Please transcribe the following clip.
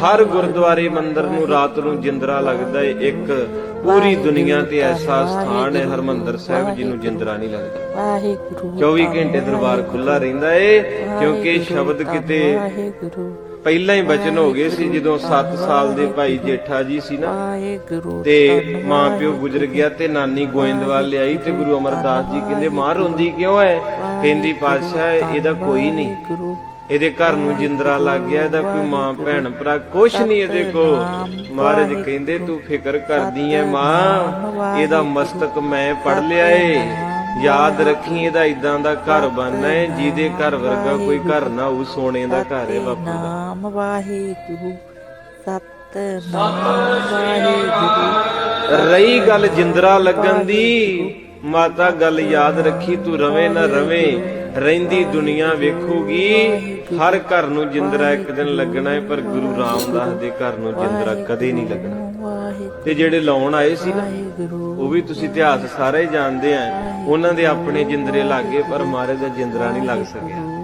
ਹਰ ਗੁਰਦੁਆਰੇ ਮੰਦਿਰ ਨੂੰ ਰਾਤ ਨੂੰ ਜਿੰਦਰਾ ਲੱਗਦਾ ਏ ਇੱਕ ਪੂਰੀ ਦੁਨੀਆ ਤੇ ਐਸਾ ਸਥਾਨ ਹੈ ਹਰਮੰਦਰ ਸਾਹਿਬ ਜੀ ਨੂੰ ਜਿੰਦਰਾ ਨਹੀਂ ਲੱਗਦਾ। ਵਾਹਿਗੁਰੂ 24 ਘੰਟੇ ਦਰਬਾਰ ਖੁੱਲਾ ਰਹਿੰਦਾ ਏ ਕਿਉਂਕਿ ਸ਼ਬਦ ਕਿਤੇ ਵਾਹਿਗੁਰੂ ਪਹਿਲਾਂ ਹੀ ਬਚਨ ਹੋ ਗਏ ਸੀ ਜਦੋਂ 7 ਸਾਲ ਦੇ ਭਾਈ ਜੇਠਾ ਜੀ ਸੀ ਨਾ ਤੇ ਮਾਂ ਪਿਓ ਗੁਜ਼ਰ ਗਿਆ ਤੇ ਨਾਨੀ ਗੋਇੰਦਵਾਲ ਲਿਆਈ ਤੇ ਗੁਰੂ ਅਮਰਦਾਸ ਜੀ ਕਹਿੰਦੇ ਮਾਂ ਰੋਂਦੀ ਕਿਉਂ ਹੈ ਕਹਿੰਦੀ ਪਾਤਸ਼ਾਹ ਇਹਦਾ ਕੋਈ ਨਹੀਂ। ਇਹਦੇ ਘਰ ਨੂੰ ਜਿੰਦਰਾ ਲੱਗ ਗਿਆ ਇਹਦਾ ਕੋਈ ਮਾਂ ਭੈਣ ਭਰਾ ਕੁਛ ਨਹੀਂ ਇਹਦੇ ਕੋ ਮਹਾਰਾਜ ਕਹਿੰਦੇ ਤੂੰ ਫਿਕਰ ਕਰਦੀ ਐ ਮਾਂ ਇਹਦਾ ਮਸਤਕ ਮੈਂ ਪੜ ਲਿਆ ਏ। ਯਾਦ ਰੱਖੀ ਇਹਦਾ ਇਦਾਂ ਦਾ ਘਰ ਬਣਨਾ ਏ ਜਿਹਦੇ ਘਰ ਵਰਗਾ ਕੋਈ ਘਰ ਨਾ ਹੋਊ ਸੋਨੇ ਦਾ ਘਰ ਏ ਬਾਪੂ ਦਾ। ਨਾਮ ਵਾਹਿਗੁਰੂ ਸਤਨਾਮ ਵਾਹਿਗੁਰੂ। ਰਹੀ ਗੱਲ ਜਿੰਦਰਾ ਲੱਗਣ ਦੀ। ਮਾਤਾ ਗੱਲ ਯਾਦ ਰੱਖੀ, ਤੂੰ ਰਵੇਂ ਨਾ ਰਵੇਂ, ਰਹਿੰਦੀ ਦੁਨੀਆ ਵੇਖੂਗੀ। ਹਰ ਘਰ ਨੂੰ ਜਿੰਦਰਾ ਇੱਕ ਦਿਨ ਲੱਗਣਾ ਹੈ ਪਰ ਗੁਰੂ ਰਾਮਦਾਸ ਦੇ ਘਰ ਨੂੰ ਜਿੰਦਰਾ ਕਦੇ ਨਹੀਂ ਲੱਗਣਾ। ਤੇ ਜਿਹੜੇ ਲਾਉਣ ਆਏ ਸੀ ਨਾ, ਉਹ ਵੀ ਤੁਸੀਂ ਇਤਿਹਾਸ ਸਾਰੇ ਜਾਣਦੇ ਆ। ਉਹਨਾਂ ਦੇ ਆਪਣੇ ਜਿੰਦਰੇ ਲੱਗੇ ਪਰ ਮਹਾਰਾਜ ਦਾ ਜਿੰਦਰਾ ਨਹੀਂ ਲੱਗ ਸਕਿਆ।